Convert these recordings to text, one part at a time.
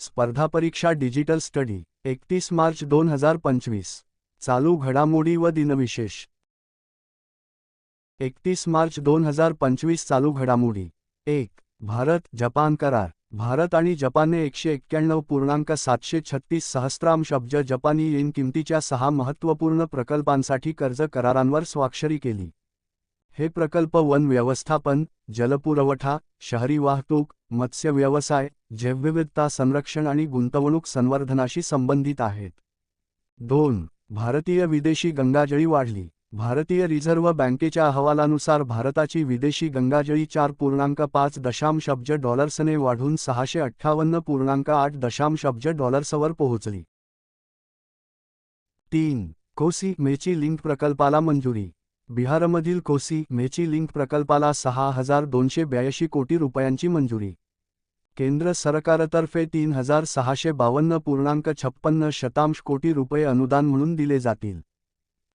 स्पर्धा परीक्षा digital study एकतीस मार्च दोन हजार पंचवीस. चालू घडामोडी व दिनविशेष. एकतीस मार्च दोन हजार पंचवीस चालू घडामोडी. एक भारत जपान करार. भारत आणि जपानने एकशे एक्क्याण्णव पूर्णांक सातशे छत्तीस सहस्त्रांश अब्ज जपानी येन किमतीच्या सहा महत्त्वपूर्ण प्रकल्पांसाठी कर्ज करारांवर स्वाक्षरी केली. हे प्रकल्प वन व्यवस्थापन जलपुरवठा शहरी वाहतूक मत्स्य व्यवसाय जैवविविधता संरक्षण आणि गुंतवणूक संवर्धनाशी संबंधित आहेत. दोन भारतीय विदेशी गंगाजळी वाढली. भारतीय रिझर्व्ह बँकेच्या अहवालानुसार भारताची विदेशी गंगाजळी चार पूर्णांक पाच दशांश अब्ज डॉलर्सने वाढून सहाशे अठ्ठावन्न पूर्णांक आठ दशांश अब्ज डॉलर्सवर पोहोचली. तीन कोसी मेची लिंक प्रकल्पाला मंजुरी. बिहारमधील कोसी मेची लिंक प्रकल्पाला सहा हजार दोनशे ब्याऐंशी कोटी रुपयांची मंजुरी. केंद्र सरकारतर्फे तीन हजार सहाशे बावन्न पूर्णांक छप्पन्न शतांश कोटी रुपये अनुदान म्हणून दिले जातील.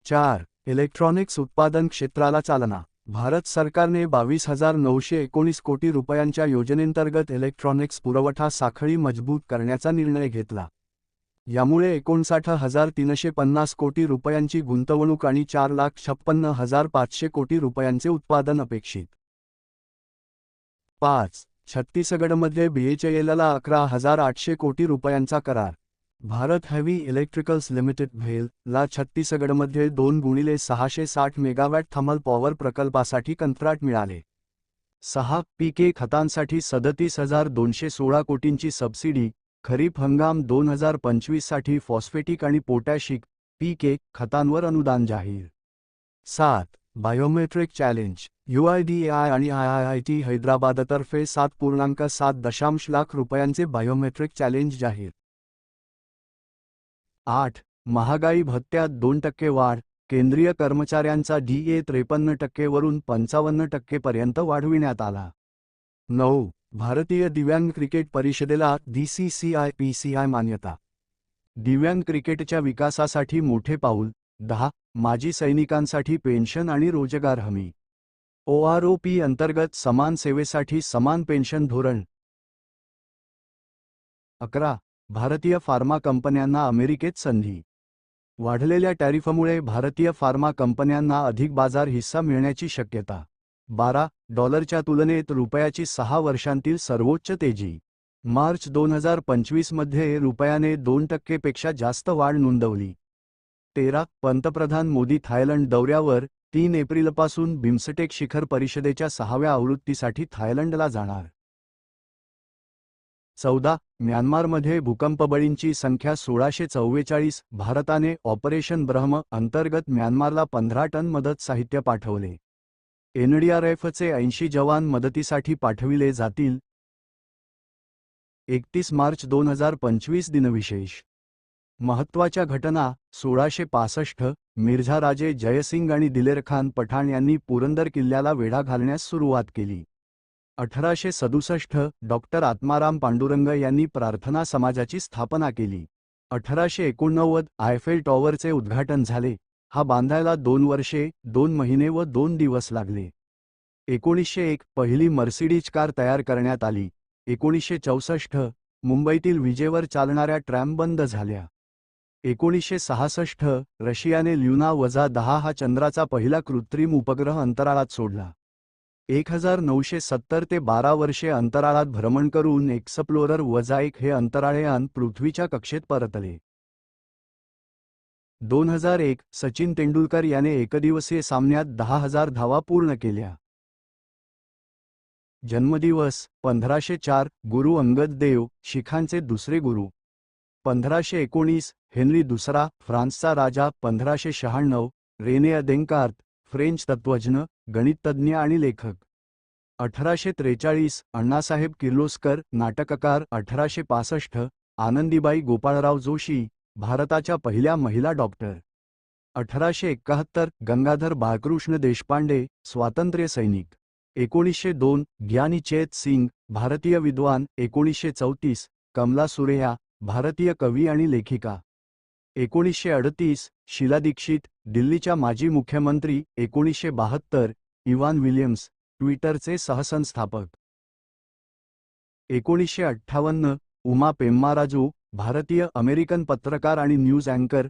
चार इलेक्ट्रॉनिक्स उत्पादन क्षेत्राला चालना. भारत सरकारने बावीस हजार नऊशे एकोणीस कोटी रुपयांच्या योजनेंतर्गत इलेक्ट्रॉनिक्स पुरवठा साखळी मजबूत करण्याचा निर्णय घेतला. यामुळे एकोणसाठ हजार तीनशे पन्नास कोटी रुपयांची गुंतवणूक आणि चार लाख छप्पन्न हजार पाचशे कोटी रुपयांचे उत्पादन अपेक्षित. पाच. छत्तीसगडमध्ये बीएचएलला अकरा हजार आठशे कोटी रुपयांचा करार. भारत हेवी इलेक्ट्रिकल्स लिमिटेड व्हेल ला छत्तीसगडमध्ये दोन गुणिले सहाशे साठ मेगावॅट थर्मल पॉवर प्रकल्पासाठी कंत्राट मिळाले. सहा. पीके खतांसाठी सदतीस हजार दोनशे सोळा कोटींची सबसिडी. खरीप हंगाम दोन हजार पंचवीससाठी फॉस्फेटिक आणि पोटॅशिक पीके खतांवर अनुदान जाहीर. सात बायोमेट्रिक चॅलेंज युआयडीएआय आणि आय आयआयटी हैदराबादतर्फे सात पूर्णांक सात दशांश लाख रुपयांचे बायोमेट्रिक चॅलेंज जाहीर. आठ महागाई भत्त्यात दोन टक्के वाढ केंद्रीय कर्मचाऱ्यांचा डीए त्रेपन्न टक्केवरून पंचावन्न टक्केपर्यंत वाढविण्यात आला. नऊ भारतीय दिव्यांग क्रिकेट परिषदेला डीसीसीआय पीसीआय मान्यता. दिव्यांग क्रिकेटच्या विकासासाठी मोठे पाऊल दहा माजी सैनिकांसाठी पेन्शन आणि रोजगार हमी. ओआरओपी अंतर्गत समान सेवेसाठी समान पेन्शन धोरण. अकरा भारतीय फार्मा कंपन्यांना अमेरिकेत संधी. वाढलेल्या टॅरिफमुळे भारतीय फार्मा कंपन्यांना अधिक बाजार हिस्सा मिळण्याची शक्यता. बारा डॉलरच्या तुलनेत रुपयाची सहा वर्षांतील सर्वोच्च तेजी. मार्च दोन हजार पंचवीसमध्ये रुपयाने दोन टक्केपेक्षा जास्त वाढ नोंदवली. तेरा पंतप्रधान मोदी थायलंड दौऱ्यावर तीन एप्रिलपासून बिम्सटेक शिखर परिषदेच्या सहाव्या आवृत्तीसाठी थायलंडला जाणार. चौदा म्यानमारमध्ये भूकंपबळींची संख्या सोळाशे चव्वेचाळीस भारताने ऑपरेशन ब्रह्म अंतर्गत म्यानमारला पंधरा टन मदत साहित्य पाठवले. एनडीआरएफचे ऐंशी जवान मदतीसाठी पाठविले जातील. एकतीस मार्च दोन हजार पंचवीस दिनविशेष. महत्त्वाच्या घटना सोळाशे पासष्ट मिर्झा राजे जयसिंग आणि दिलेर खान पठाण यांनी पुरंदर किल्ल्याला वेढा घालण्यास सुरुवात केली. अठराशे सदुसष्ट डॉक्टर आत्माराम पांडुरंग यांनी प्रार्थना समाजाची स्थापना केली. अठराशे एकोणनव्वद आयफेल टॉवरचे उद्घाटन झाले. हा बांधायला दोन वर्षे दोन महिने व दोन दिवस लागले. एकोणीसशे एक पहिली मर्सिडीज कार तयार करण्यात आली. एकोणीसशे चौसष्ट मुंबईतील विजेवर चालणाऱ्या ट्रॅम बंद झाल्या. एकोणीसशे सहासष्ट रशियाने ल्युना वजा दहा हा चंद्राचा पहिला कृत्रिम उपग्रह अंतराळात सोडला. एक हजार नऊशे सत्तर ते बारा वर्षे अंतराळात भ्रमण करून एक्सप्लोरर वजा एक हे अंतराळयान पृथ्वीच्या कक्षेत परतले. दोन हजार एक सचिन तेंडुलकर याने एकदिवसीय सामन्यात दहा हजार धावा पूर्ण केल्या. जन्मदिवस पंधराशे चार गुरु अंगद देव शिखांचे दुसरे गुरु. पंधराशे एकोणीस हेनरी दुसरा फ्रान्सचा राजा. पंधराशे शहाण्णव रेने अदेंकार्त फ्रेंच तत्त्वज्ञ गणिततज्ञ आणि लेखक. अठराशे त्रेचाळीस अण्णासाहेब किर्लोस्कर नाटककार. अठराशे पासष्ट आनंदीबाई गोपाळराव जोशी. भारताच्या पहिल्या महिला डॉक्टर. अठराशे एकाहत्तर गंगाधर बाळकृष्ण देशपांडे स्वातंत्र्य सैनिक. एकोणीसशे दोन ज्ञानी चेत सिंग भारतीय विद्वान. एकोणीसशे चौतीस कमला सुरेया भारतीय कवी आणि लेखिका. एकोणीसशे अडतीस शिला दीक्षित दिल्लीच्या माजी मुख्यमंत्री. एकोणीसशे बहात्तर इवान विलियम्स ट्विटरचे सहसंस्थापक. एकोणीसशे अठ्ठावन्न उमा पेम्माराजू भारतीय अमेरिकन पत्रकार आणि न्यूज अँकर.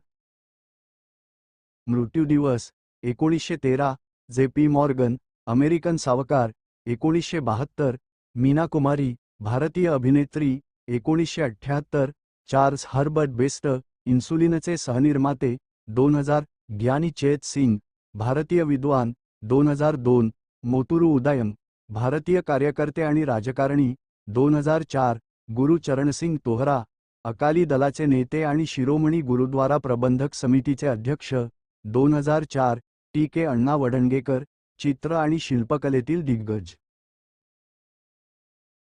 मृत्यू दिवस एकोणीसशे तेरा जे पी मॉर्गन अमेरिकन सावकार एकोणीसशे बहात्तर मीना कुमारी भारतीय अभिनेत्री एकोणीसशे अठ्ठ्याहत्तर चार्ल्स हर्बर्ट बेस्ट इन्सुलिनचे सहनिर्माते दोन हजार ग्यानी चेत सिंग भारतीय विद्वान दोन हजार दोन मोतुरू उदयम भारतीय कार्यकर्ते आणि राजकारणी दोन हजार चार गुरु चरणसिंग तोहरा अकाली दलाचे नेते आणि शिरोमणी गुरुद्वारा प्रबंधक समितीचे अध्यक्ष दोन हजार चार टी के अण्णा वडणगेकर चित्र आणि शिल्पकलेतील दिग्गज.